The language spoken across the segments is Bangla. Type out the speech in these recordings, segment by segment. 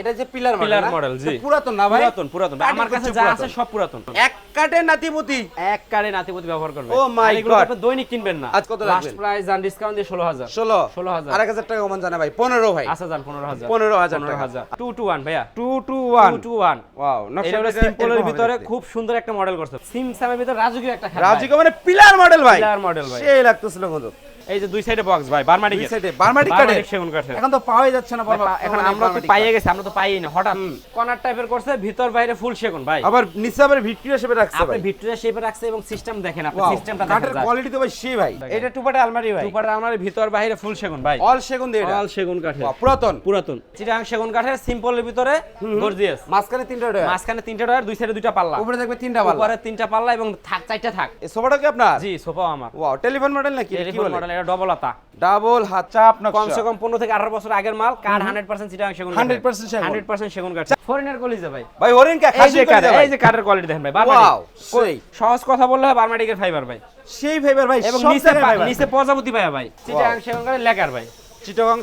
এটা যে পিলার মডেল পিলার মডেল জি। পুরাতন না ভাই? পুরাতন পুরাতন। আমার কাছে যা আছে সব পুরাতন। এক নাতিপতি। এক নাতিপতি ব্যবহার করবে my আর এগুলো God. আপনি দৈনিক কিনবেন না। আজ কত লাস্ট প্রাইস ডিসকাউন্ট দিয়ে 16000 ষোলো? 16000 আর টাকা কমান জানা ভাই। পনেরো ভাই। আচ্ছা জান 15000 15,000 টাকা। 15000 221 ভাইয়া। টু টু ওয়ান 221 ওয়াও হলো সিম্পলের ভিতরে খুব সুন্দর একটা মডেল করছে। সিম সামের ভিতরে রাজকীয় একটা খাট মানে পিলার মডেল ভাই। পিলার মডেল ভাই। সেই লাগতেছিল কিন্তু এই যে দুই সাইডে বক্স ভাই বারমাটিক দুই সাইডে বারমাটিক কাঠের সেগুন কাঠের। এখন তো পাওয়াই যাচ্ছে না বারবার এখন আমরা তো পাইয়ে গেছি আমরা তো পাইই না হঠাৎ। কর্নার টাইপের করছে ভিতর বাইরে ফুল সেগুন ভাই। আবার নিচে আবার ভিক্টোরিয়া শেপে রাখছে আপনি ভাই। ভিক্টোরিয়া শেপে রাখছে এবং সিস্টেম দেখেন আপনি সিস্টেমটা কাঠের দেখেন কোয়ালিটি তো ভাই সেই ভাই। এটা টুপাটা আলমারি ভাই। সুপার আমার ভিতর বাইরে ফুল সেগুন ভাই। অল সেগুন দিয়ে এটা। অল সেগুন কাঠের। পুরাতন। পুরাতন। চিটাং সেগুন কাঠের সিম্পলের ভিতরে গর্জিয়াস মাঝখানে তিনটা ডয়ার মাঝখানে তিনটা ডয়ার দুই সাইডে দুইটা পাল্লা। উপরে দেখবে তিনটা পাল্লা। উপরে তিনটা পাল্লা এবং থাক চারটা থাক। এই সোফাটা কি আপনার? জি সোফাও আমার। ওয়াও টেলিফোন মডেল নাকি? কি টেলিফোন মডেল এটা ডবল আতা ডাবল হাত। চাপ কমসে কম পনেরো থেকে আঠারো বছর আগের মাল কাঠ হান্ড্রেড পার্সেন্ট চিটাং সেগুন 100% সেগুন। হান্ড্রেড পার্সেন্ট সেগুন কাঠ ফরেনার কলিজা ভাই। ভাই হরিণ কা খাসি দেয় এই যে কাঠের কোয়ালিটি দেখেন ভাই ওয়াও সেই সহজ কথা বললে হয় বারমাটিকের ফাইবার ভাই। সেই ফাইবার ভাই এবং নিচে। নিচে প্রজাপতি ভাই। চিটাং সেগুন কাঠের লেকার ভাই। চিটাং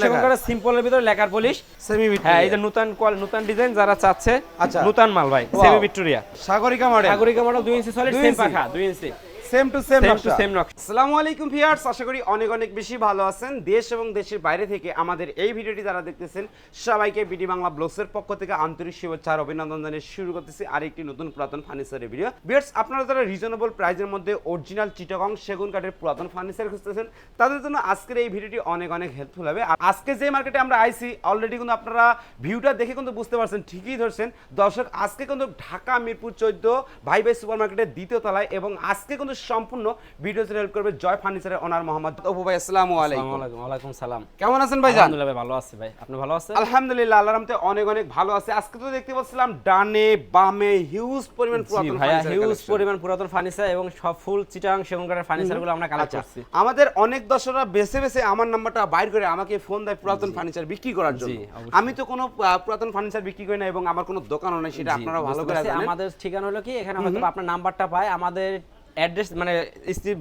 সেগুন কাঠের সিম্পলের ভিতরে লেকার পলিশ সেমি হ্যাঁ এই যে নতুন নতুন ডিজাইন যারা চাচ্ছে আচ্ছা। নতুন মাল ভাই semi Victoria Sagarika model Nagarika model দুই ইঞ্চি সলিড দুই সেম পাখা ইঞ্চি same to same Same to same নকশা। আসসালামু আলাইকুম ভিউয়ার্স আশা করি অনেক অনেক বেশি ভালো আছেন। দেশ এবং দেশের বাইরে থেকে আমাদের এই ভিডিওটি যারা দেখতেছেন সবাইকে বিডি বাংলা ব্লগসের পক্ষ থেকে আন্তরিক শুভেচ্ছা আর অভিনন্দন জানিয়ে শুরু করতেছি আরেকটি নতুন পুরাতন ফার্নিচারের ভিডিও ভিউয়ার্স আপনারা যারা রিজনেবল প্রাইসের মধ্যে অরিজিনাল চিটাগং সেগুন কাঠের পুরাতন ফার্নিচার খুঁজতেছেন তাদের জন্য আজকের এই ভিডিওটি অনেক অনেক হেল্পফুল হবে। আর আজকে যে মার্কেটে আমরা আইছি অলরেডি কিন্তু আপনারা ভিউটা দেখে কিন্তু বুঝতে পারছেন ঠিকই ধরছেন। দর্শক আজকে কিন্তু ঢাকা মিরপুর চোদ্দ ভাই ভাই সুপার মার্কেটের দ্বিতীয় তলায় এবং আজকে কিন্তু সম্পূর্ণ ভিডিও হেল্প করবে জয় ফার্নিচারের ওনার মোহাম্মদ। অপু ভাই আসসালামু আলাইকুম। ওয়ালাইকুম সালাম। কেমন আছেন ভাই আলহামদুলিল্লাহ ভাই ভালো আছি ভাই। আপনি ভালো আছেন? আলহামদুলিল্লাহ আল্লাহর রহমতে অনেক অনেক ভালো আছে। আজকে তো দেখতে পাচ্ছিলাম ডানে বামে হিউজ পরিমাণ পুরাতন furniture হিউজ পরিমাণ পুরাতন ফার্নিচার এবং সব ফুল চিটাং সেগুন কাঠের ফার্নিচারগুলো আমরা কালেক্ট আচ্ছা করছি। আমাদের অনেক দর্শকরা বেছে বেছে আমার নাম্বারটা বাইর করে আমাকে ফোন দেয় পুরাতন ফার্নিচার বিক্রি করার জন্য। আমি তো কোনো পুরাতন ফার্নিচার বিক্রি করি না এবং আমার কোনো দোকানও নেই সেটা আপনারা ভালো করে জানেন। আমাদের ঠিকানা হলো কি? এখানে হয়তো আপনার নাম্বারটা পায়। আমাদের অ্যাড্রেস মানে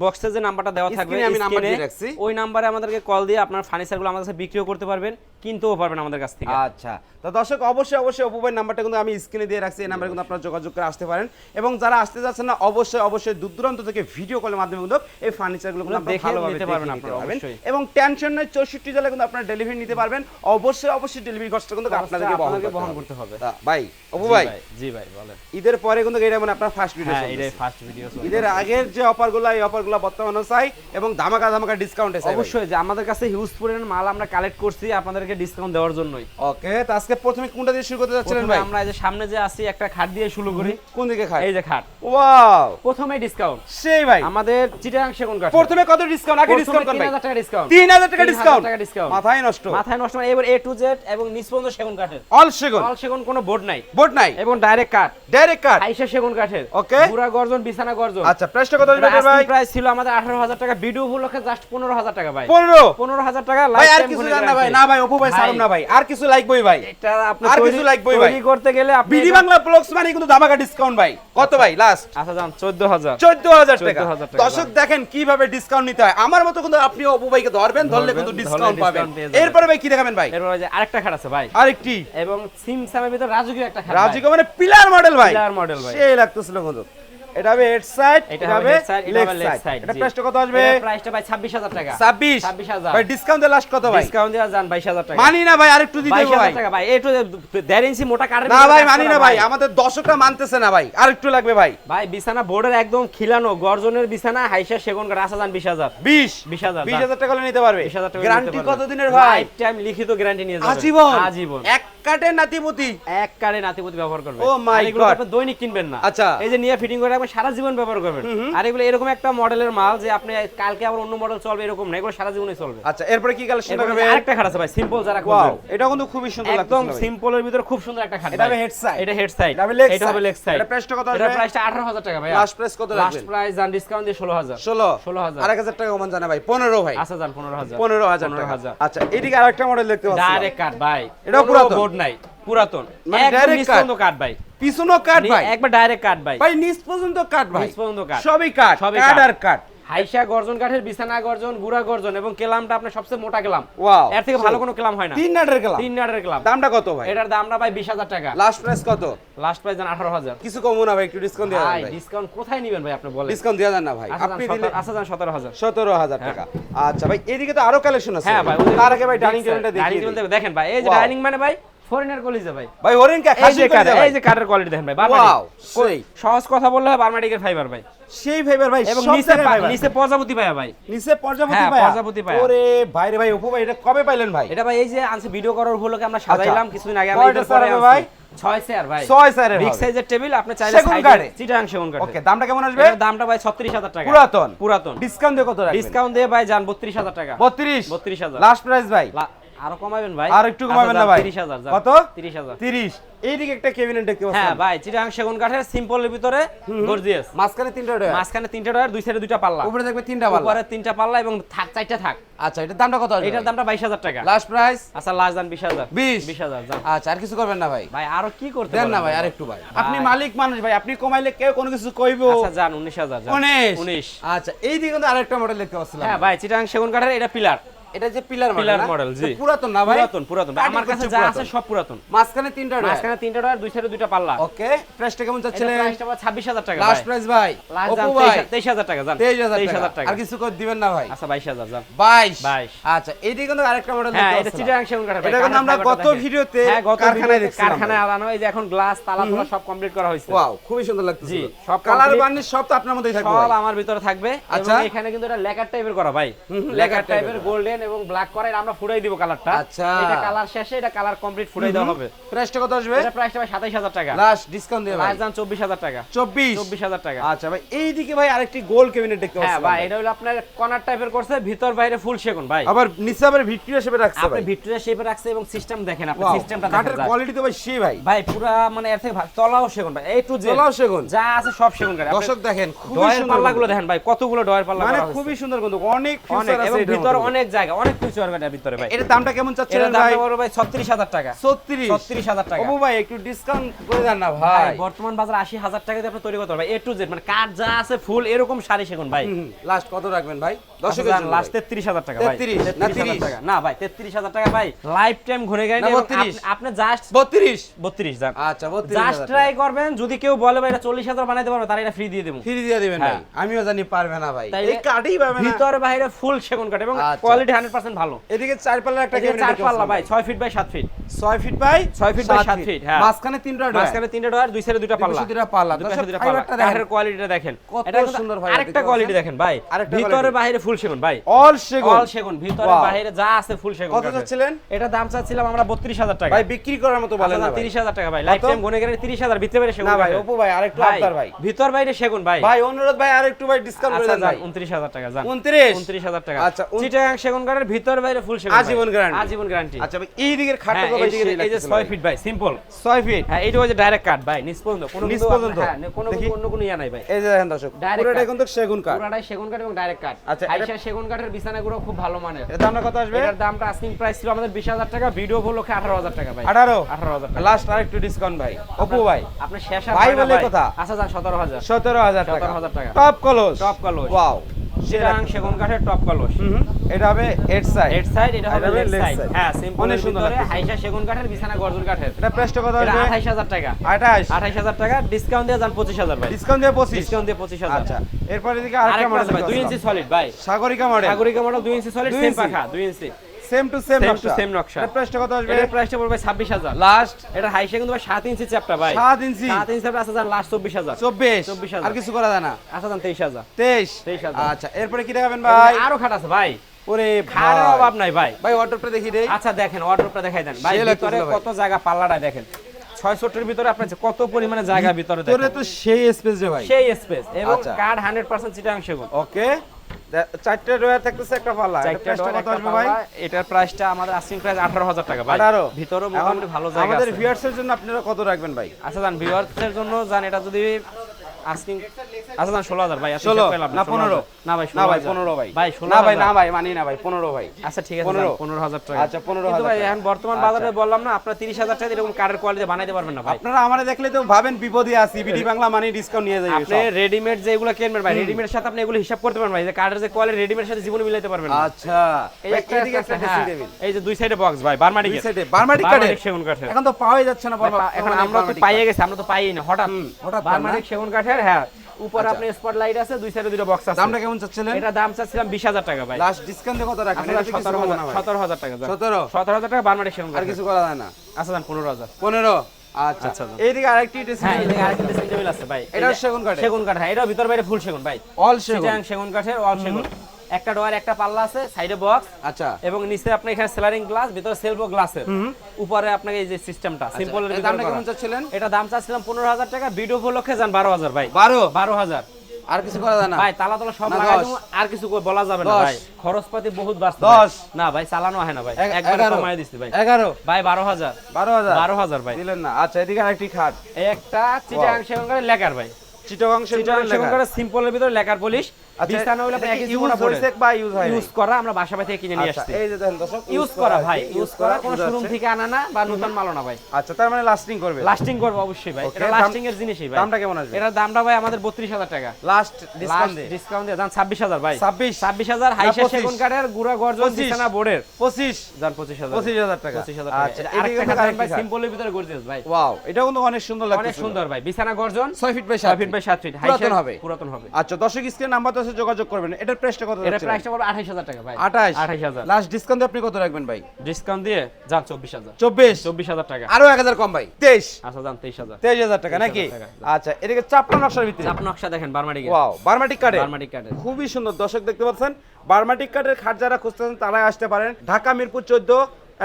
বক্সে যে নাম্বারটা দেওয়া থাকবে আমি নাম্বার দিয়ে রাখছি। ওই নাম্বারে আমাদেরকে কল দিয়ে আপনার ফার্নিচারগুলো আমাদের কাছে বিক্রিও করতে পারবেন কিনতেও পারবেন আমাদের কাছ থেকে। আচ্ছা। তো দর্শক অবশ্যই অবশ্যই অপু নাম্বারটা কিন্তু আমি স্ক্রিনে দিয়ে রাখছি এই নাম্বারে কিন্তু আপনারা যোগাযোগ করে আসতে পারেন। এবং যারা আসতে যাচ্ছেন না অবশ্যই অবশ্যই দূর দূরান্ত থেকে ভিডিও কলের মাধ্যমে কিন্তু এই ফার্নিচারগুলো কিন্তু আপনারা ভালোভাবে নিতে পারবেন আপনারা, এবং টেনশন নয় চৌষট্টি জেলায় কিন্তু আপনারা ডেলিভারি নিতে পারবেন। অবশ্যই অবশ্যই ডেলিভারি কস্টটা কিন্তু আপনাদেরকে বহন আপনাদেরকে বহন। করতে হবে। ভাই অপু ভাই। জি ভাই বলেন। ঈদের পরে কিন্তু এটা মানে আপনার ফার্স্ট ভিডিও হ্যাঁ এটাই ফার্স্ট ভিডিও ঈদের আগের যে অফারগুলো এই অফারগুলো বর্তমানে চাই এবং ধামাকা ধামাকা ডিসকাউন্ট আছে অবশ্যই যে আমাদের কাছে হিউজ পরিমাণ মাল আমরা কালেক্ট করছি আপনাদেরকে ডিসকাউন্ট দেওয়ার জন্যই। ওকে তো আজকে প্রথমে কোনটা দিয়ে শুরু করতে যাচ্ছিলেন ভাই? আমরা এই যে সামনে যে আসি একটা খাট দিয়ে শুরু করি। কোন দিকে খাই এই যে খাট। ওয়াও! প্রথমে ডিসকাউন্ট সেই ভাই। আমাদের চিটাং সেগুন কাঠ প্রথমে কত ডিসকাউন্ট আগে ডিসকাউন্ট কর ভাই। 3000 টাকা ডিসকাউন্ট 3000 টাকা ডিসকাউন্ট টাকা ডিসকাউন্ট মাথায় নষ্ট। মাথায় নষ্ট মানে এবার এ টু জেড এবং নিচ পর্যন্ত সেগুন কাঠের। অল সেগুন। অল সেগুন কোনো বোর্ড নাই। বোর্ড নাই। এবং ডাইরেক্ট কাঠ। ডাইরেক্ট কাট আইসা সেগুন কাঠের। Okay. পুরা গর্জন বিছানা গর্জন। আচ্ছা প্রাইসটা কত দিবেন ভাই? প্রাইস ছিল আমাদের 18000 টাকা। ভিডিও উপলক্ষে জাস্ট 15000 টাকা ভাই। 15 15000 টাকা লাইফ টাইম ভাই আর কিছু জান ভাই না ভাই অপু ভাই না ভাই। আর কিছু লাগবেই ভাই। এটা আপনি আর কিছু লাগবেই ভাই। করতে গেলে আপনি বিডি বাংলা ব্লগস মানে কিন্তু ধামাকা ডিসকাউন্ট ভাই। কত ভাই? লাস্ট আচ্ছা যান 14000 চোদ্দ হাজার টাকা। 14,000 টাকা, দর্শক দেখেন কীভাবে ডিসকাউন্ট নিতে হয়। আমার মতো কিন্তু আপনি অপু ভাইকে ধরবেন ধরলে কিন্তু ডিসকাউন্ট পাবেন। এরপরে ভাই কি দেখাবেন ভাই? এরপর যে আরেকটা খাট আছে ভাই। আরেকটি। এবং সিম সামের ভিতর একটা খাট রাজিকা মানে পিলার মডেল ভাই। Pillar model ভাই। সেই লাগতেছিল কিন্তু। এটা হবে হেড সাইড এটা হবে head side, এটা। প্রাইসটা কত আসবে? প্রাইসটা ভাই 26000 টাকা। 26 26,000 ভাই ডিসকাউন্ট দিয়ে লাস্ট কত ভাই? ডিসকাউন্ট দেওয়া যান 22000 টাকা। মানি না ভাই আরেকটু দিতে হবে 22000 টাকা ভাই একটু দেড় ইঞ্চি মোটা কাঠের না ভাই মানি না ভাই আমাদের দর্শকরা মানতেছে না ভাই আরেকটু লাগবে ভাই। ভাই বিছানা বোর্ডের একদম খিলানো গর্জনের বিছানা হাইসা সেগুন কাঠ আসা যান 20000 20 20000 20000 টাকা নিতে পারবে। 20000 টাকা গ্যারান্টি কত দিনের ভাই? টাইম লিখিত গ্যারান্টি নিয়ে যাবেন আজীবন। আজীবন। এক কাটে নাতিপতি? এক কারে নাতিপতি ব্যবহার করবেন my আর এগুলো আপনি দৈনিক কিনবেন না। আচ্ছা। এই যে নিয়ে ফিটিং করে রাখবেন সারা জীবন ব্যবহার করবেন। আর এগুলো এরকম একটা মডেলের মাল যে আপনি কালকে আবার অন্য মডেল চলবে এরকম না এগুলো সারা জীবনই চলবে। আচ্ছা এরপরে কি কালেকশন দেখাবে? আরেকটা খাট আছে ভাই সিম্পল যারা ওয়াও এটা কিন্তু খুবই সুন্দর লাগছে একদম সিম্পলের ভিতরে খুব সুন্দর একটা খাট এটা হবে head side। এটা হেড সাইড এটা হবে এটা লেগ সাইড এটা price টা কত এটা প্রাইসটা 18000 টাকা ভাই। লাস্ট প্রাইস কত লাস্ট প্রাইস জান ডিসকাউন্ট দিয়ে 16000 ষোলো। 16000 আর এক হাজার টাকা কমান জানা ভাই পনেরো ভাই। আচ্ছা জান 15000 পনেরো হাজার টাকা। 15000 আচ্ছা এদিকে আরেকটা মডেল দেখতে পাচ্ছি। ডাইরেক্ট কাট ভাই। এটাও পুরাতন? বোর্ড নাই পুরাতন। মানে কাট? ভাই। পিছনও কাট ভাই। একবার ডাইরেক্ট কাট ভাই। ভাই নিচ পর্যন্ত কাট ভাই। নিচ পর্যন্ত কাট। সবই কাট সবই কাট। আর কাট। হাইসা গর্জন কাঠের বিছানা গর্জন গুড়া গর্জন এবং কেলামটা আপনার সবচেয়ে মোটা কেলাম। ওয়াও। এর থেকে ভালো কোনো কেলাম হয় না। তিন নাটের গেলাম তিন নাটের কেলাম। দামটা কত ভাই? এটার দামটা ভাই বিশ হাজার টাকা। লাস্ট প্রাইস কত? লাস্ট প্রাইস আঠারো হাজার। কিছু কমো না ভাই একটু ডিসকাউন্ট দেওয়া ভাই ডিসকাউন্ট কোথায় নিবেন ভাই আপনি বলেন? ডিসকাউন্ট দেওয়া যান না ভাই। আচ্ছা আপনি দিলে সতেরো- আচ্ছা যান হাজার। টাকা। আচ্ছা ভাই এদিকে তো আরও কালেকশন আছে হ্যাঁ ভাই। তার আগে ভাই ডাইনিং টেবিলটা। দেখেন ভাই এই যে ডাইনিং মানে ভাই ফরেনার কলিজা ভাই। ভাই হরিণ কা খাসি। এই যে কোয়ালিটি দেখেন ভাই সেই। সহজ কথা বললে হয় বারমাটিকের ফাইবার ভাই। সেই ফাইবার ভাই এবং নিচে। নিচে প্রজাপতি ভাই। নিচে প্রজাপতি হ্যাঁ, ভাই প্রজাপতি। ওরে ভাই রে ভাই ভাই এটা কবে পাইলেন ভাই? এটা ভাই এই যে আনছে ভিডিও করার উপলক্ষে আমরা সাজাইলাম কিছুদিন আগে ঈদের পরে। ভাই? ছয় চেয়ার ভাই। ছয় স্যারের বিগ সাইজের টেবিল আপনি চাইলে সেগুন কাঠে? চিটাং সেগুন কাঠে ওকে দামটা কেমন আসবে? দামটা ভাই 36000 টাকা। পুরাতন। পুরাতন। ডিসকাউন্ট দিয়ে কত রাখবেন? ডিসকাউন্ট দিয়ে ভাই যান 32000 টাকা। 32 32000 লাস্ট প্রাইস ভাই? আরও কমাবেন ভাই? আর একটু কমাবেন না ভাই। 30000 কত? 30000 30 এইদিকে একটা কেবিনেট দেখতে হ্যাঁ ভাই চিটাং সেগুন কাঠের সিম্পলের ভিতরে গর্জিয়াস মাঝখানে তিনটা ডয়ার মাঝখানে তিনটা ডয়ার দুই সাইডে দুইটা পাল্লা। উপরে দেখবে তিনটা পাল্লা। উপরে তিনটা পাল্লা এবং থাক চারটা থাক। আচ্ছা এটার দামটা কত আসবে? এটার দামটা 22000 টাকা। লাস্ট প্রাইস আচ্ছা লাস্ট দাম 20000 20 20000 যান। আচ্ছা আর কিছু করবেন না ভাই। ভাই আরও কি করতে দেন না ভাই আর একটু ভাই। আপনি মালিক মানুষ ভাই আপনি কমাইলে কেউ কোনো কিছু কইবো। আচ্ছা যান 19000 যান। 19 19 আচ্ছা এই দিকে কিন্তু আরেকটা মডেল দেখতে পাচ্ছিলাম। হ্যাঁ ভাই চিটাং সেগুন কাঠের এটা পিলার এটা যে পিলার মডেল পিলার মডেল জি। পুরাতন না ভাই? পুরাতন পুরাতন। আমার কাছে যা আছে সব পুরাতন। মাঝখানে তিনটা ডয়ার মাঝখানে তিনটা ডয়ার দুই সাইডে দুইটা পাল্লা। ওকে প্রাইসটা কেমন এটা চাচ্ছিলেন? প্রাইসটা ভাই 26000 টাকা লাস্ট প্রাইস ভাই। অপু ভাই। 23000 টাকা জান 23000 টাকা। আর কিছু করে দিবেন না ভাই। আচ্ছা 22000 জান 22 22 আচ্ছা এইদিকে কিন্তু আরেকটা মডেল হ্যাঁ এটা চিটাং সেগুন কাঠের এটা কিন্তু আমরা গত ভিডিওতে হ্যাঁ কারখানায় দেখছিলাম। কারখানায় আনানো এই যে এখন গ্লাস তালা তোলা সব কমপ্লিট করা হয়েছে। ওয়াও খুবই সুন্দর লাগছে জি, সব কালার। বার্নিশ সব তো আপনার মধ্যেই থাকবে সব আমার ভিতরে থাকবে। আচ্ছা। এবং এখানে কিন্তু এটা লেকার টাইপের করা ভাই। লেকার টাইপের। গোল্ডেন এবং ব্ল্যাক করে আমরা ফুটাই দিব কালারটা আচ্ছা। এটা কালার শেষে এটা কালার কমপ্লিট ফুটাই দেওয়া হবে। প্রাইসটা কত আসবে? এটা প্রাইসটা ভাই 27000 টাকা। লাস্ট ডিসকাউন্ট দিয়ে ভাই। লাস্ট 24000 টাকা। 24 24000 টাকা। আচ্ছা ভাই এইদিকে ভাই আরেকটি গোল ক্যাবিনেট দেখতে হ্যাঁ ভাই এটা হলো আপনার কর্নার টাইপের করছে ভিতর বাইরে ফুল সেগুন ভাই। আবার নিচে আবার ভিক্টোরিয়া হিসেবে রাখছে আপনি ভিক্টোরিয়া শেপে রাখছে এবং সিস্টেম দেখেন আপনি সিস্টেমটা কাঠের দেখেন কোয়ালিটি তো ভাই সেই ভাই। ভাই পুরা মানে এর থেকে তলাও সেগুন ভাই এই টু জেড তোলাও সেগুন। যা আছে সব সেগুন কাঠ দর্শক দেখেন খুবই সুন্দর পাল্লাগুলো দেখেন ভাই কতগুলো ডয়ের পাল্লা মানে করা খুবই সুন্দর কিন্তু অনেক ফিচার আছে ভিতরে। অনেক জায়গা অনেক কিছু ভিতরে ভাই। দামটা কেমন দাম ভাই? পড়বে ভাই 36000 টাকা। 36 36000 টাকা। ওবু ভাই একটু ডিসকাউন্ট করে দেন না ভাই। বর্তমান বাজার 80000 টাকা দিয়ে আপনি তৈরি করতে পারবেন। এ টু জেড মানে কাঠ যা আছে ফুল এরকম শাড়ি সেগুন ভাই। লাস্ট কত রাখবেন ভাই? দর্শকের আচ্ছা, জন্য লাস্ট 33000 টাকা। ভাই। 33 না 30? টাকা। না ভাই 33000 টাকা ভাই। লাইফ টাইম ঘুরে গেলে না, 32? আপনি জাস্ট 32 32 যান আচ্ছা 32 জাস্ট ট্রাই করবেন যদি কেউ বলে ভাই এটা 40000 বানাইতে পারবে তার এটা ফ্রি দিয়ে দেবো। ফ্রি দিয়ে দিবেন ভাই। হ্যাঁ। আমিও জানি পারবে না ভাই। এই কাঠই পাবে না। ভিতর বাইরে ফুল সেগুন কাঠ এবং আচ্ছা। কোয়ালিটি 100% ভালো। এদিকে চার পাল্লার একটা ক্যাবিনেট চার পাল্লা ভাই 6 feet by 7 feet 6 feet by 6 feet by 7 feet হ্যাঁ। মাঝখানে তিনটা ডয়ার মাঝখানে তিনটা ডয়ার দুই সাইডে দুইটা পাল্লা। দুপাশে পাল্লা। দুই পাশে দর্শক, দুইটা পাল্লা। কাঠের কোয়ালিটিটা দেখেন। এটা সুন্দর ফাইবার আরেকটা কোয়ালিটি দেখেন ভাই। ভিতরে বাইরে ফুল সেগুন ভাই। অল সেগুন। অল সেগুন। ভিতরে বাইরে যা আছে ফুল সেগুন কত চাচ্ছিলেন? এটা দাম চাচ্ছিলাম আমরা 32000 টাকা। ভাই বিক্রি করার মতো বলেন না 30000 টাকা ভাই। লাইফ টাইম গুনে গেলে 30000 ভিতরে বাইরে সেগুন না ভাই অপু ভাই আরেকটু ভাই, ভাই। ভিতর বাইরে সেগুন ভাই। ভাই অনুরোধ ভাই আরেকটু ভাই ডিসকাউন্ট করে আচ্ছা দেন ভাই 29000 টাকা যান। 29 29000 টাকা। আচ্ছা, চিটাগাং সেগুন কাঠের ভিতর বাইরে ফুল সেগুন আজীবন guarantee। আজীবন গ্যারান্টি আচ্ছা ভাই এই দিকের খাটটা হ্যাঁ তো এই যে- এই যে 6 ফিট ভাই? সিম্পল 6 ফিট হ্যাঁ এইটা হচ্ছে ডাইরেক্ট কাট ভাই নিচ পর্যন্ত। কোনো নিচ পর্যন্ত? হ্যাঁ কোনো অন্য কোনো ইয়া নাই ভাই। এই যে দেখেন দর্শক কাঠ। কিন্তু সেগুন কাঠ পুরাটাই সেগুন কাঠ এবং ডাইরেক্ট কাট আচ্ছা, আইসা সেগুন কাঠের বিছানাগুলো খুব ভালো মানের। এর দামটা কত আসবে? এটার দামটা আস্কিং প্রাইস ছিল আমাদের 20000 টাকা ভিডিও উপলক্ষে 18000 টাকা ভাই। 18 18000 টাকা। লাস্ট আরেকটু ডিসকাউন্ট ভাই। অপু ভাই। আপনি শেষ ভাই বলে কথা। আচ্ছা যান 17000 17000 টাকা। 17,000 টাকা। টপ কলস। টপ কলস। ওয়াও চিটাগাং সেগুন কাঠের টপ কলস? এটা হবে হেড সাইড হেড সাইড এটা হবে এটা হবে লেফট left সাইড হ্যাঁ সিম্পল অনেক সুন্দর হাইসা সেগুন কাঠের বিছানা গর্জন কাঠের। এটা প্রাইসটা কত এটা 28000 টাকা। 28 28000 টাকা ডিসকাউন্ট দিয়ে যান 25000 ভাই। ডিসকাউন্ট দিয়ে 25 ডিসকাউন্ট দিয়ে 25000 আচ্ছা এরপর এদিকে আরেকটা মডেল ভাই 2 ইঞ্চি সলিড ভাই। সাগরিকা মডেল সাগরিকা মডেল 2 ইঞ্চি সলিড দুই সেম পাখা 2 ইঞ্চি। সেম টু সেম to নকশা। same নকশা। এটা প্রাইসটা কত আসবে? এটার প্রাইসটা পড়বে 26000 লাস্ট এটা হাইসা কিন্তু ভাই 7 ইঞ্চি চ্যাপটা ভাই। 7 ইঞ্চি। 7 ইঞ্চি চ্যাপটা আছে যান লাস্ট 24000 24 24,000 আর কিছু করা যায় না। আচ্ছা যান 23000 23 23,000 আচ্ছা এরপরে কি দেখাবেন ভাই? আরও খাট আছে ভাই। ওরে খাটের অভাব নাই ভাই। ভাই অটোটা দেখি রে আচ্ছা দেখেন ওয়ার্ডরোবটা দেখাই দেন। ভাই ভিতরে কত জায়গা পাল্লাটা দেখেন। 6 ভিতরে আপনার কত পরিমাণে জায়গা ভিতরে তোরে তো সেই স্পেস রে ভাই। সেই স্পেস এবং। কার্ড 100% চিটাং সেগুন। ওকে চারটে ডয়ার থাকতেছে একটা পাল্লা। চারটা প্রাইসটা কত আসবে ভাই? এটার প্রাইসটা আমাদের আস্কিং প্রাইস 18000 টাকা ভাই। 18 ভিতরে মোটামুটি ভালো জায়গা আমাদের আছে। ভিউয়ার্সের জন্য আপনারা কত রাখবেন ভাই? আচ্ছা জান ভিউয়ারদের জন্য জান এটা যদি আস্কিং আচ্ছা দাম ষোলো হাজার ভাই ষোলো না পনেরো। না ভাই না ভাই পনেরো ভাই। ভাই ষোলো না ভাই না ভাই মানি না ভাই পনেরো ভাই। আচ্ছা ঠিক আছে পনেরো। পনেরো হাজার টাকা। আচ্ছা, 15,000 কিন্তু ভাই এখন বর্তমান বাজারে বললাম না আপনার তিরিশ হাজার টাকা এরকম কার্ডের কোয়ালিটি বানাইতে পারবেন না ভাই। আপনারা আমারে দেখলে তো ভাবেন বিপদে আছি বিডি বাংলা মানি ডিসকাউন্ট নিয়ে আপনি রেডিমেড যেগুলো কিনবেন ভাই রেডিমেডের সাথে আপনি এগুলো হিসাব করতে পারবেন ভাই যে কার্ডের যে কোয়ালিটি রেডিমেডের সাথে জীবনে মিলাইতে পারবেন না। আচ্ছা। এই একটা হ্যাঁ, এই যে দুই সাইডে বক্স ভাই বারমাটিক দুই সাইডে বার্মাটিক কাটে সেগুন কাঠের। এখন তো পাওয়াই যাচ্ছে না এখন আমরা তো পাইয়ে গেছি আমরা তো পাই না হঠাৎ। হঠাৎ পান না? বারমাটিক সেগুন হ্যাঁ। উপরে আচ্ছা। আপনি স্পটলাইট আছে দুই সাইডে দুটো বক্স আছে। দামটা কেমন চাচ্ছিলেন? এটা দাম চাচ্ছিলাম বিশ হাজার টাকা ভাই। লাস্ট ডিসকাউন্ট কত রাখেন আসলে এটা সতেরো হাজার না ভাই। সতেরো হাজার টাকা যান। সতেরো? সতেরো হাজার টাকা বারমাটি সেরকম আর কিছু করা যায় না? আচ্ছা দাম পনেরো হাজার। পনেরো? আচ্ছা। আচ্ছা। এইদিকে আরেকটি ড্রেসিং হ্যাঁ টেবিল এদিকে ড্রেসিং টেবিল আছে ভাই। এটা সেগুন কাঠ সেগুন কাঠ হ্যাঁ এটা ভিতর বাইরে ফুল সেগুন ভাই। অল সেগুন। সেগুন কাঠের অল সেগুন। একটা ডোয়ার একটা পাল্লা আছে সাইডে বক্স আচ্ছা। এবং নিচে আপনি এখানে সেলারিং গ্লাস ভিতরে সেলফো গ্লাসের উপরে আপনাকে এই যে সিস্টেমটা সিম্পল এর দামটা কেমন চাচ্ছিলেন? এটা দাম চাচ্ছিলাম পনেরো হাজার টাকা ভিডিও উপলক্ষে যান বারো হাজার ভাই। বারো? বারো হাজার। আর কিছু করা যায় না? ভাই তালা তালা সব লাগাই। দেবো, আর কিছু বলা যাবে না ভাই। খরচপাতি বহুত বাড়ছে দশ। ভাই। না ভাই চালানো হয় না ভাই। একবার। কমাই দিচ্ছি ভাই। এগারো। ভাই বারো হাজার। বারো হাজার? বারো হাজার ভাই। দিলেন না। আচ্ছা এদিকে আরেকটি খাট। একটা চিটাং সেগুন কাঠের লেকার ভাই। চিটাং সেগুন কাঠের সিম্পলের ভিতরে লেকার পলিশ বিছানা হইলে আপনি একই জীবনে বা ইউজ হয় ইউজ করা আমরা বাসা থেকে কিনে নিয়ে আচ্ছা আসছি। এই যে দেখেন দর্শক ইউজ করা ভাই ইউজ করা কোনো শোরুম থেকে আনা না বা নতুন মালও না ভাই। আচ্ছা তার মানে লাস্টিং করবে। লাস্টিং করবে অবশ্যই ভাই। এটা লাস্টিং এর জিনিসই ভাই। দামটা কেমন আসবে? এটার দামটা ভাই আমাদের বত্রিশ হাজার টাকা। লাস্ট ডিসকাউন্ট দিয়ে? ডিসকাউন্ট দিয়ে দাম ছাব্বিশ হাজার ভাই। 26 ছাব্বিশ হাজার হাইসা সেগুন কাঠের গুড়া গর্জন বিছানা বোর্ডের। 25 দাম পঁচিশ হাজার। পঁচিশ হাজার টাকা। পঁচিশ হাজার টাকা। আচ্ছা এটা আরেকটা কিন্তু ভাই সিম্পলের ভিতরে গর্জিয়াস ভাই। ওয়াও এটা কিন্তু অনেক সুন্দর লাগছে অনেক সুন্দর ভাই। বিছানা গর্জন 6 ফিট বাই ছয় 7 ফিট বাই ফিট পুরাতন হবে। পুরাতন হবে। আচ্ছা দর্শক স্ক্রিন নাম্বার তো আছে যোগাযোগ করবেন। এটার প্রাইসটা কত এটা প্রাইসটা পড়বে আঠাইশ হাজার টাকা ভাই। 28 আঠাইশ হাজার। লাস্ট ডিসকাউন্ট আপনি কত রাখবেন ভাই? ডিসকাউন্ট দিয়ে যান চব্বিশ হাজার। 24 চব্বিশ হাজার টাকা। আরও 1000 কম ভাই। 23 আচ্ছা যান তেইশ হাজার। 23000 টাকা নাকি? আচ্ছা চাপটা নকশার ভিতরে। চাপ নকশা দেখেন বারমাটিকে ওয়াও বার্মাটিক কাটে বারমাটিক কাঠের। খুবই সুন্দর দর্শক দেখতে পাচ্ছেন? বার্মাটিক কাঠের খাট যারা খুঁজতেছেন তারা আসতে পারেন। ঢাকা মিরপুর চোদ্দ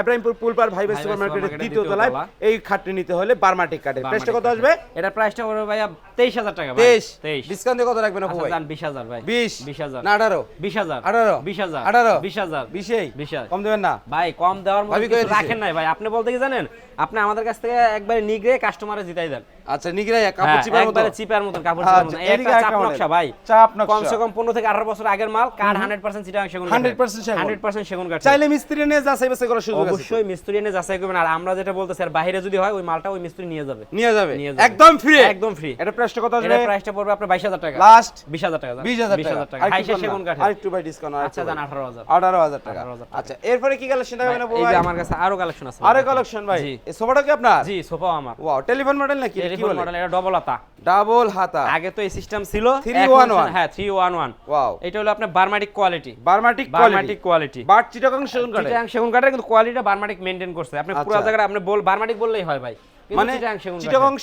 এব্রাহিমপুর পুলপার ভাই সুপার মার্কেটের দ্বিতীয় তলায় এই খাটটি নিতে হলে বার্মাটিক কাঠের। প্রাইসটা কত আসবে? এটা প্রাইসটা পড়বে ভাইয়া তেইশ হাজার টাকা ভাই। তেইশ। তেইশ। ডিসকাউন্ট কত রাখবেন আপু ভাই? বিশ হাজার ভাই। বিশ। বিশ হাজার। না আঠারো। বিশ হাজার। আঠারো। বিশ হাজার। আঠারো। বিশ হাজার। বিশেই। বিশ কম দেবেন না। ভাই কম দেওয়ার মতো ভাবি কয়ে কিছু দিছে। রাখেন নাই ভাই। আপনি বলতে কি জানেন? আপনি আমাদের কাছ থেকে একবারে নিগড়ে কাস্টমারে জিতাই দেন। আচ্ছা নিগরাই কাপড় চিপার মতো। চিপার মতন কাপড় চিপার মতন এই এদিকে একটা আরেকটা চাপ নকশা ভাই। চাপ নকশা। কমসে কম পনেরো থেকে আঠারো বছর আগের মাল কার্ড হান্ড্রেড পার্সেন্ট চিটাং সেগুন 100% সেগুন। হান্ড্রেড পার্সেন্ট সেগুন কাঠ চাইলে মিস্ত্রি নিয়ে যাচাই বাছাই করার সুযোগ আছে। অবশ্যই মিস্ত্রি যাচাই করবেন। আর আমরা যেটা বলতেছি আর বাইরে যদি হয় ওই মালটা ওই মিস্ত্রি নিয়ে নিয়ে যাবে। নিয়ে যাবে। একদম ফ্রি একদম ফ্রি এটা প্রাইসটা কত আসবে প্রাইসটা পড়বে আপনার বাইশ হাজার টাকা। লাস্ট বিশ হাজার টাকা বিশ হাজার বিশ টাকা? সেগুন আরেকটু ভাই ডিসকাউন্ট আচ্ছা যান আঠারো হাজার আঠারো হাজার টাকা। 18,000 টাকা। আচ্ছা এরপরে কি কালেকশন দেখাবেন আপু এই যে আমার কাছে আরও কালেকশন আছে। আরে কালেকশন ভাই। এই সোফাটা কি আপনার? জি সোফাও আমার। ওয়াও টেলিফোন মডেল নাকি? টেলিফোন মডেল এটা ডবল আতা ডাবল হাতা। আগে তো এই সিস্টেম ছিল। 311 হ্যাঁ থ্রি ওয়ান ওয়ান ওয়াও এটা হলো আপনার Burma teak quality Burma teak Burma teak quality but Chittagong সেগুন কাঠে চিটাং সেগুন কাঠের কিন্তু কোয়ালিটিটা বারমাটিক মেনটেন করছে। আপনি পুরো আচ্ছা। জায়গায় আপনি বল বারমাটিক বললেই হয় ভাই। মানে চিটাং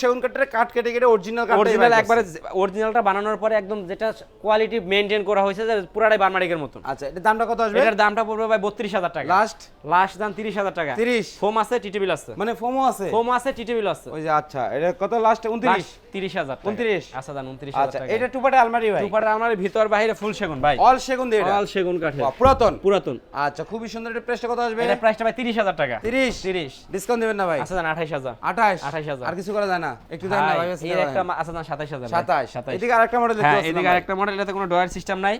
সেগুন কাঠের। কাঠ কেটে কেটে অরিজিনাল কাঠ অরিজিনাল একবারে অরিজিনালটা বানানোর পরে একদম যেটা কোয়ালিটি মেনটেন করা হয়েছে যে পুরাটাই মতন। আচ্ছা এটা দামটা কত আসবে? এটার দামটা পড়বে ভাই বত্রিশ হাজার টাকা। লাস্ট লাস্ট দাম তিরিশ হাজার টাকা। 30 ফোম আছে টিটিবিল আছে। মানে ফোমও আছে? ফোম আছে টিটিবিল আছে। ওই যে আচ্ছা এটা কত লাস্ট 29 তিরিশ হাজার 29 আচ্ছা দাম উনত্রিশ হাজার আচ্ছা টাকা। এটা টুপাটে আলমারি ভাই। দুপাটা আমার ভিতর বাইরে ফুল সেগুন ভাই। অল সেগুন দিয়ে এটা? অল সেগুন কাঠের। পুরাতন? পুরাতন। আচ্ছা খুবই সুন্দর এটা প্রাইসটা কত আসবে? এটা প্রাইসটা ভাই তিরিশ হাজার টাকা। 30 তিরিশ। ডিসকাউন্ট দিবেন না ভাই? আচ্ছা দাম আঠাইশ হাজার। 28 28,000 আর কিছু করা যায় না। একটু দেন না ভাই ভাই, একটা মা- দাম সাতাইশ 27 এদিকে আরেকটা মডেল দেখতে এদিকে আরেকটা মডেল এটাতে কোনো ডয়ার সিস্টেম নাই।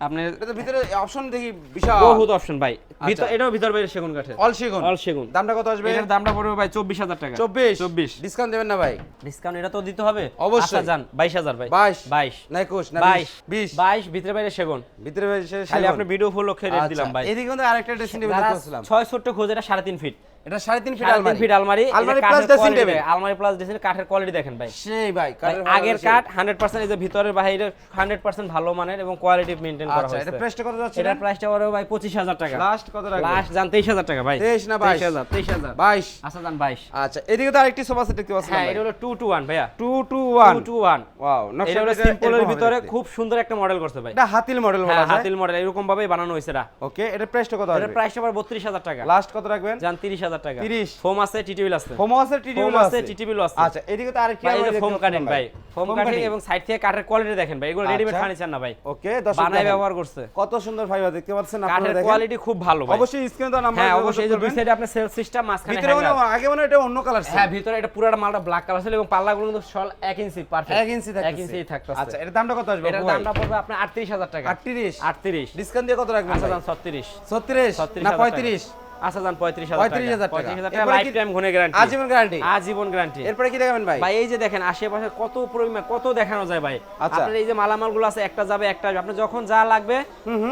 আপনি এটা ভিতরে অপশন দেখি বিশাল। বহুত অপশন ভাই। ভিতর। এটাও ভিতর বাইরে সেগুন কাঠের। অল সেগুন। অল সেগুন। দামটা কত আসবে? এটার দামটা পড়বে ভাই চব্বিশ হাজার টাকা। 24 24 ডিসকাউন্ট দেবেন না ভাই। ডিসকাউন্ট এটা তো দিতে হবে। অবশ্যই। বাইশ হাজার ভাই। 22 বাইশ। না 21 না বাইশ। 20 বাইশ ভিতরে বাইরে সেগুন। ভিতরে খালি আপনি ভিডিও ফুল লক্ষ্যে রেট দিলাম ভাই। এদিকে কিন্তু আরেকটা ড্রেসিং টেবিল যারা দেখতেছিলাম ছয় ছোট্ট খোঁজ এটা সাড়ে তিন ফিট এটা 3.5 ফিট আলমারি। ফিট আলমারি। আলমারি প্লাস ড্রেসিং টেবিল আলমারি প্লাস ড্রেসিং কাঠের কোয়ালিটি দেখেন ভাই। সেই ভাই আগের কাঠ হান্ড্রেড পার্সেন্ট এই যে ভিতরের বাইরে ভালো মানের এবং কোয়ালিটি করা আচ্ছা এটা প্রাইসটা কত যাচ্ছে এটার প্রাইসটা পড়বে ভাই পঁচিশ হাজার টাকা। লাস্ট কত রাখবেন? লাস্ট তেইশ হাজার টাকা ভাই। 23 না 22? হাজার তেইশ হাজার। 22 আচ্ছা আচ্ছা এদিকে তো আরেকটি সোফা সেট দেখতে পাচ্ছিলাম হ্যাঁ এটা হলো টু টু ওয়ান ভাইয়া। 2 2 টু 1 টু ওয়ান ওয়াও এটা হলো সিম্পলের ভিতরে খুব সুন্দর একটা মডেল করছে ভাই। এটা হাতিল মডেল বলা হ্যাঁ হাতিল মডেল এরকম ভাবে বানানো হয়েছে এটা। ওকে এটা প্রাইসটা কত আসবে? প্রাইসটা আবার বত্রিশ হাজার টাকা। লাস্ট কত রাখবেন? যান তিরিশ হাজার টাকা। 30 ফোম আছে টিটিবিল আছে। হোমো আছে টিডিও আছে টিটিবিল আছে। আচ্ছা এদিকে তো এই যে আমরা ফোম দেখতে কাটিং পাচ্ছি ভাই। ফোম কাটিং এবং সাইড থেকে কাঠের কোয়ালিটি দেখেন ভাই। এগুলো রেডিমেড আচ্ছা। ফার্নিচার না ভাই। ওকে দর্শক দেখেন। ব্যবহার করছে। কত সুন্দর ফাইবার দেখতে পাচ্ছেন আপনারা দেখেন। কোয়ালিটি খুব ভালো ভাই। অবশ্যই স্ক্রিনে তো নাম্বার হ্যাঁ অবশ্যই এই যে দুই সাইডে আপনার সেল সিস্টেম মাঝখানে ভিতরে মনে আগে মনে এটা অন্য কালার ছিল। হ্যাঁ ভিতরে এটা পুরোটা মালটা ব্ল্যাক কালার ছিল এবং পাল্লাগুলো কিন্তু সল 1 ইঞ্চি পারফেক্ট এক ইঞ্চি থাকতেছে। এক ইঞ্চি থাকতেছে। আচ্ছা এর দামটা কত আসবে? ভাই? দামটা পড়বে আপনার 38000 টাকা। 38 38 ডিসকাউন্ট দিয়ে কত রাখবেন আচ্ছা ভাই? দাম 36 36 36 না 35 আচ্ছা দাম 35000 35,000 টাকা। 35000 টাকা। লাইফ টাইম গুণে গ্যারান্টি আজীবন গ্যারান্টি আজীবন গ্যারান্টি এরপরে কি দেখাবেন ভাই? ভাই এই যে দেখেন আশেপাশে কত পরিমাণ কত দেখানো যায় ভাই। আচ্ছা। আপনার এই যে মালামালগুলো আছে একটা যাবে একটা আপনি যখন যা লাগবে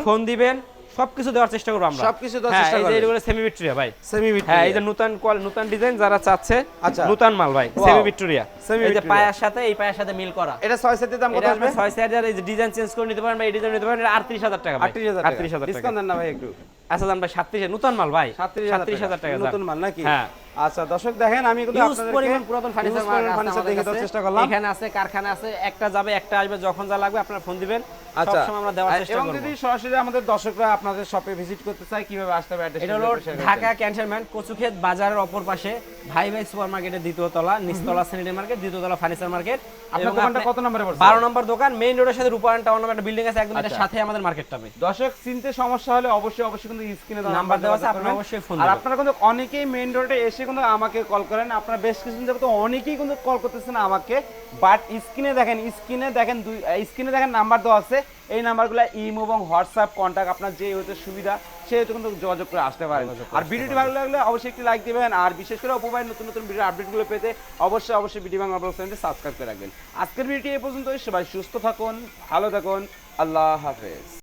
ফোন দিবেন সবকিছু দেওয়ার চেষ্টা করব আমরা। সবকিছু দেওয়ার হ্যাঁ, চেষ্টা এই যে সেমি ভিক্টোরিয়া ভাই। সেমি হ্যাঁ এই যে নতুন কোয়াল নতুন ডিজাইন যারা চাচ্ছে আচ্ছা। নতুন মাল ভাই. সেমি ভিক্টোরিয়া Semi এই যে। সাথে এই পায়ের সাথে মিল করা। এটা 6 সেটের দাম কত আসবে? আপনি ছয় সাইজের এই যে ডিজাইন চেঞ্জ করে নিতে পারেন এই ডিজাইন নিতে পারেন এটা 38000 টাকা ভাই। 38000 টাকা। 38000 টাকা। ডিসকাউন্ট দেন না ভাই একটু। আচ্ছা দাম ভাই 37 নতুন মাল ভাই। 37000 টাকা। নতুন মাল নাকি? হ্যাঁ। আচ্ছা দর্শক দেখেন আমি কিন্তু পরিমাণ পুরাতন ফার্নিচার চেষ্টা করলাম। এখানে আছে কারখানা আছে একটা যাবে একটা আসবে যখন যা লাগবে আপনারা ফোন দিবেন। আচ্ছা। আমরা দেওয়ার চেষ্টা এবং যদি সরাসরি আমাদের দর্শকরা আপনাদের শপে ভিজিট করতে চায় কীভাবে আসতে হবে অ্যাড্রেস এটা হলো ঢাকা ক্যান্টনমেন্ট কচুক্ষেত বাজারের অপর পাশে ভাই ভাই সুপার মার্কেটের দ্বিতীয় তলা নিচতলা স্যানিটারি মার্কেট দ্বিতীয় তলা ফার্নিচার মার্কেট আপনার দোকানটা কত নম্বরে পড়ছে? বারো নম্বর দোকান মেইন রোডের সাথে রূপায়ণ টাউন নামে একটা বিল্ডিং আছে একদম এটার আচ্ছা। সাথে আমাদের মার্কেটটা দর্শক চিনতে সমস্যা হলে অবশ্যই অবশ্যই কিন্তু স্ক্রিনে নাম্বার দেওয়া আছে, আপনারা অবশ্যই ফোন আর আপনারা কিন্তু অনেকেই মেইন রোডে এসে কিন্তু আমাকে কল করেন। আপনারা বেশ কিছুদিন যাবত অনেকেই কিন্তু কল করতেছেন আমাকে বাট স্ক্রিনে দেখেন স্ক্রিনে দেখেন দুই স্ক্রিনে দেখেন নাম্বার দেওয়া আছে। এই নাম্বারগুলো ইমো এবং হোয়াটসঅ্যাপ কন্ট্যাক্ট আপনার যে হতে সুবিধা সে হতে কিন্তু যোগাযোগ করে আসতে পারেন। আর ভিডিওটি ভালো লাগলে অবশ্যই একটি লাইক দিবেন আর বিশেষ করে অপোবাই নতুন নতুন ভিডিও আপডেটগুলো পেতে অবশ্যই অবশ্যই ভিডিও বাংলা ব্লগ চ্যানেলটি সাবস্ক্রাইব করে রাখবেন। আজকের ভিডিওটি এই পর্যন্তই সবাই সুস্থ থাকুন ভালো থাকুন আল্লাহ হাফেজ।